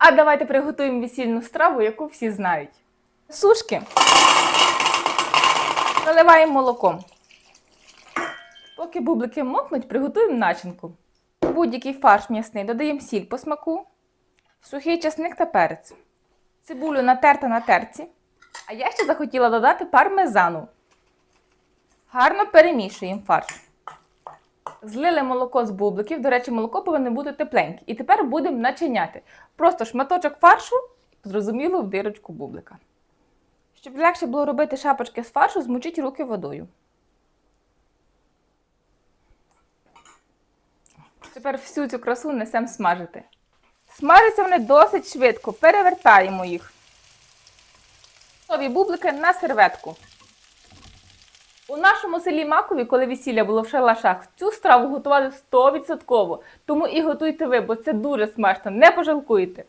А давайте приготуємо весільну страву, яку всі знають. Сушки заливаємо молоком. Поки бублики мокнуть, приготуємо начинку. Будь-який фарш м'ясний додаємо сіль по смаку, сухий часник та перець. Цибулю натерта на терці. А я ще захотіла додати пармезану. Гарно перемішуємо фарш. Злили молоко з бубликів. До речі, молоко повинно бути тепленьке. І тепер будемо начиняти. Просто шматочок фаршу, зрозуміло, в дирочку бублика. Щоб легше було робити шапочки з фаршу, змочіть руки водою. Тепер всю цю красу несемо смажити. Смажаться вони досить швидко, перевертаємо їх. Готові бублики на серветку. У нашому селі Макові, коли весілля було в шалашах, цю страву готували 100%. Тому і готуйте ви, бо це дуже смачно, не пожалкуєте.